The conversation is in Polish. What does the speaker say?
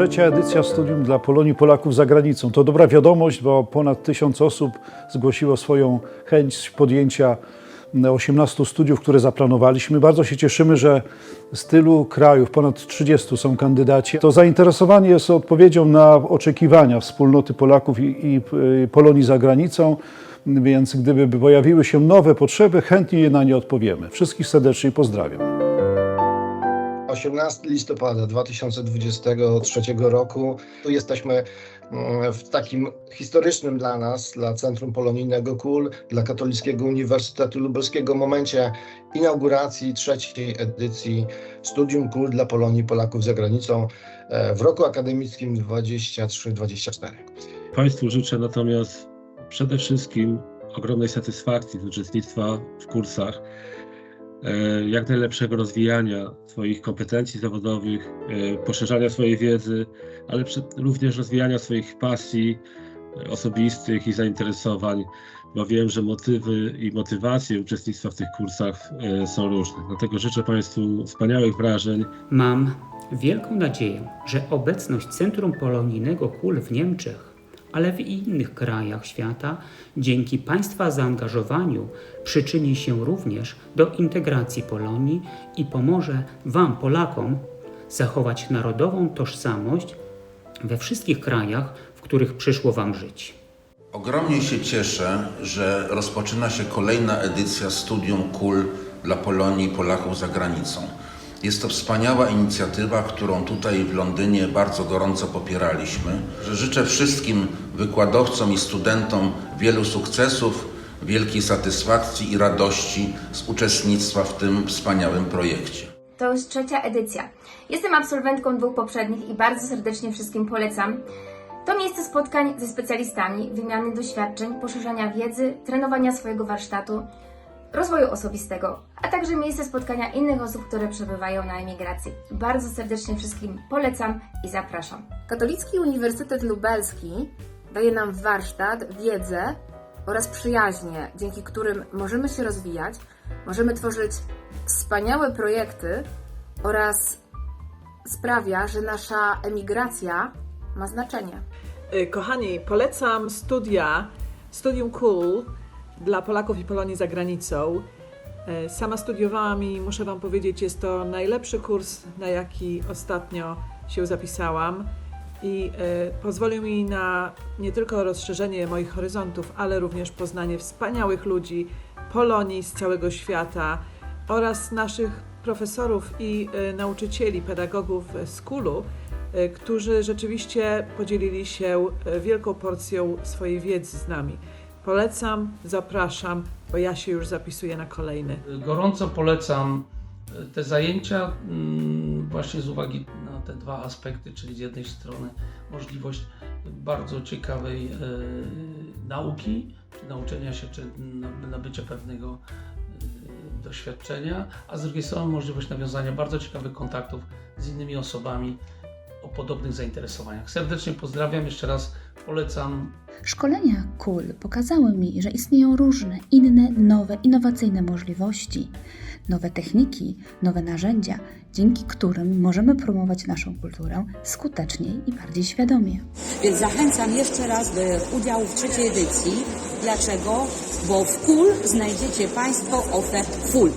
Trzecia edycja studium dla Polonii Polaków za granicą. To dobra wiadomość, bo ponad tysiąc osób zgłosiło swoją chęć podjęcia 18 studiów, które zaplanowaliśmy. Bardzo się cieszymy, że z tylu krajów, ponad 30 są kandydaci. To zainteresowanie jest odpowiedzią na oczekiwania wspólnoty Polaków i, i y, Polonii za granicą, więc gdyby pojawiły się nowe potrzeby, chętnie je na nie odpowiemy. Wszystkich serdecznie pozdrawiam. 18 listopada 2023 roku. Tu jesteśmy mm, w takim historycznym dla nas, dla Centrum Polonijnego KUL, dla Katolickiego Uniwersytetu Lubelskiego momencie inauguracji trzeciej edycji Studium KUL dla Polonii Polaków za granicą e, w roku akademickim 23-24. Państwu życzę natomiast przede wszystkim ogromnej satysfakcji z uczestnictwa w kursach, jak najlepszego rozwijania swoich kompetencji zawodowych, e, poszerzania swojej wiedzy, ale również rozwijania swoich pasji e, osobistych i zainteresowań, bo wiem, że motywy i motywacje uczestnictwa w tych kursach e, są różne. Dlatego życzę Państwu wspaniałych wrażeń, Mam wielką nadzieję, że obecność Centrum Polonijnego KUL w Niemczech, ale w innych krajach świata, dzięki Państwa zaangażowaniu, przyczyni się również do integracji Polonii i pomoże Wam, Polakom, zachować narodową tożsamość we wszystkich krajach, w których przyszło Wam żyć. Ogromnie się cieszę, że rozpoczyna się kolejna edycja Studium KUL dla Polonii i Polaków za granicą. Jest to wspaniała inicjatywa, którą tutaj w Londynie bardzo gorąco popieraliśmy. Życzę wszystkim wykładowcom i studentom wielu sukcesów, wielkiej satysfakcji i radości z uczestnictwa w tym wspaniałym projekcie. To już trzecia edycja. Jestem absolwentką dwóch poprzednich i bardzo serdecznie wszystkim polecam. To miejsce spotkań ze specjalistami, wymiany doświadczeń, poszerzania wiedzy, trenowania swojego warsztatu, rozwoju osobistego, a także miejsce spotkania innych osób, które przebywają na emigracji. Bardzo serdecznie wszystkim polecam i zapraszam. Katolicki Uniwersytet Lubelski daje nam warsztat, wiedzę oraz przyjaźnie, dzięki którym możemy się rozwijać, możemy tworzyć wspaniałe projekty oraz sprawia, że nasza emigracja ma znaczenie. Y, Kochani, polecam studia, studium Cool dla Polaków i Polonii za granicą. Y, Sama studiowałam i muszę Wam powiedzieć, jest to najlepszy kurs, na jaki ostatnio się zapisałam i y, pozwolił mi na nie tylko rozszerzenie moich horyzontów, ale również poznanie wspaniałych ludzi, Polonii z całego świata oraz naszych profesorów i y, nauczycieli, pedagogów z KUL-u, którzy rzeczywiście podzielili się wielką porcją swojej wiedzy z nami. Polecam, zapraszam, bo ja się już zapisuję na kolejny. Gorąco polecam e, te zajęcia mm, właśnie z uwagi na te dwa aspekty, czyli z jednej strony możliwość bardzo ciekawej e, nauki, nauczenia się, czy na- nabycia pewnego e, doświadczenia, a z drugiej strony możliwość nawiązania bardzo ciekawych kontaktów z innymi osobami o podobnych zainteresowaniach. Serdecznie pozdrawiam, jeszcze raz polecam Szkolenia KUL pokazały mi, że istnieją różne, inne, nowe, innowacyjne możliwości, nowe techniki, nowe narzędzia, dzięki którym możemy promować naszą kulturę skuteczniej i bardziej świadomie. Więc zachęcam jeszcze raz do udziału w trzeciej edycji. Dlaczego? Bo w KUL znajdziecie Państwo ofert full.